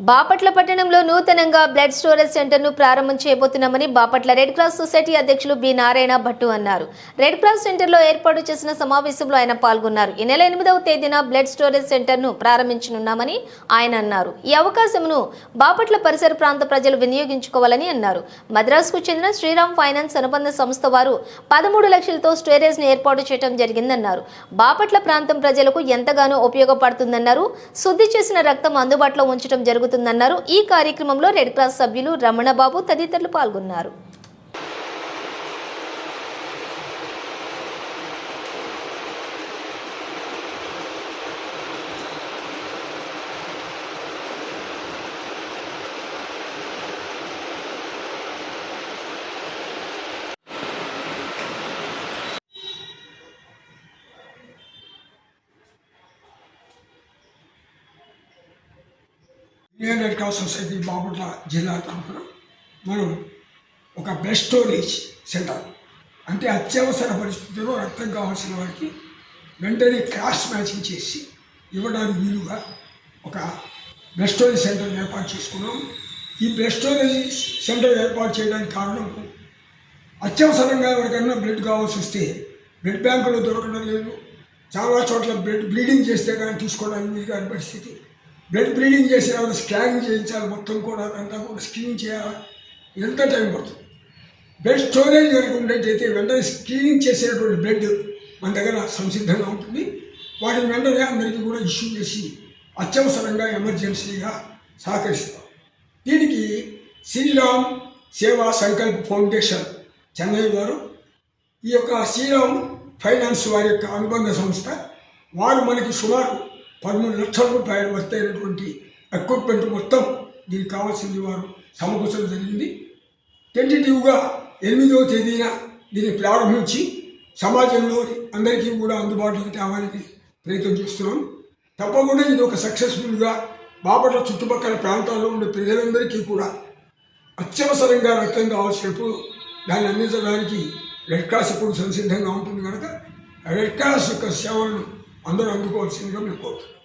బాపట్ల పట్టణంలో నూతనంగా blood storage సెంటర్ను ప్రారంభం చేయబోతున్నామని బాపట్ల రెడ్ క్రాస్ సొసైటీ అధ్యక్షులు బి నారాయణ భట్టు అన్నారు. రెడ్ క్రాస్ సెంటర్లో ఏర్పాటు చేసిన సమావేశంలో ఆయన పాల్గొన్నారు. ఈ నెల ఎనిమిదవ తేదీన బ్లడ్ స్టోరేజ్ సెంటర్ను ప్రారంభించనున్నామని ఆయన అన్నారు. ఈ అవకాశమును బాపట్ల పరిసర ప్రాంత ప్రజలు వినియోగించుకోవాలని అన్నారు. మద్రాసుకు చెందిన శ్రీరామ్ ఫైనాన్స్ అనుబంధ సంస్థ వారు పదమూడు లక్షలతో స్టోరేజ్ను ఏర్పాటు చేయడం జరిగిందన్నారు. బాపట్ల ప్రాంతం ప్రజలకు ఎంతగానో ఉపయోగపడుతుందన్నారు. శుద్ధి చేసిన రక్తం అందుబాటులో ఉంచడం జరుగుతుందన్నారు. ఈ కార్యక్రమంలో రెడ్ క్రాస్ సభ్యులు రమణబాబు తదితరులు పాల్గొన్నారు. Indian red cross society Bapatla జిల్లా తరఫున మనం ఒక బ్లడ్ స్టోరేజ్ సెంటర్ అంటే అత్యవసర పరిస్థితుల్లో రక్తం కావాల్సిన వారికి వెంటనే క్రాస్ మ్యాచింగ్ చేసి ఇవ్వడానికి వీలుగా ఒక బ్లడ్ స్టోరేజ్ సెంటర్ ఏర్పాటు చేసుకున్నాం. ఈ బ్లడ్ స్టోరేజ్ సెంటర్ ఏర్పాటు చేయడానికి కారణం అత్యవసరంగా ఎవరికైనా బ్లడ్ కావాల్సి వస్తే బ్లడ్ బ్యాంకులో దొరకడం లేదు. చాలా చోట్ల బ్లడ్ బ్లీడింగ్ చేస్తే కానీ తీసుకోవడానికి వీలుగా పరిస్థితి. బ్లడ్ బ్లీడింగ్ చేసిన స్కానింగ్ చేయించాలి మొత్తం కూడా అంతా కూడా స్క్రీనింగ్ చేయాలి. ఎంత టైం పడుతుంది? బ్లడ్ స్టోరేజ్ కనుక ఉండేటైతే వెంటనే స్క్రీనింగ్ చేసేటువంటి బ్లడ్ మన దగ్గర సంసిద్ధంగా ఉంటుంది. వాటిని వెంటనే అందరికీ కూడా ఇష్యూ చేసి అత్యవసరంగా ఎమర్జెన్సీగా సహకరిస్తాం. దీనికి శ్రీరామ్ సేవా సంకల్ప్ ఫౌండేషన్ చెన్నై వారు ఈ యొక్క శ్రీరామ్ ఫైనాన్స్ వారి యొక్క అనుబంధ సంస్థ వారు మనకి సుమారు పదమూడు లక్షల రూపాయలు వస్తాయినటువంటి ఎక్విప్మెంట్ మొత్తం దీనికి కావాల్సింది వారు సమకూర్చడం జరిగింది. టెంటేటివ్గా ఎనిమిదవ తేదీన దీన్ని ప్రారంభించి సమాజంలో అందరికీ కూడా అందుబాటులోకి తేవాలని ప్రయత్నం చేస్తున్నాం. తప్పకుండా ఇది ఒక సక్సెస్ఫుల్గా బాపట్ల చుట్టుపక్కల ప్రాంతాల్లో ఉండే ప్రజలందరికీ కూడా అత్యవసరంగా రక్తం కావాల్సినప్పుడు దాన్ని అందించడానికి రెడ్ క్రాస్ ఇప్పుడు సంసిద్ధంగా ఉంటుంది కనుక రెడ్ క్రాస్ యొక్క సేవలను అందరూ అందుకోవాల్సిందిగా మేము కోరుతున్నాం.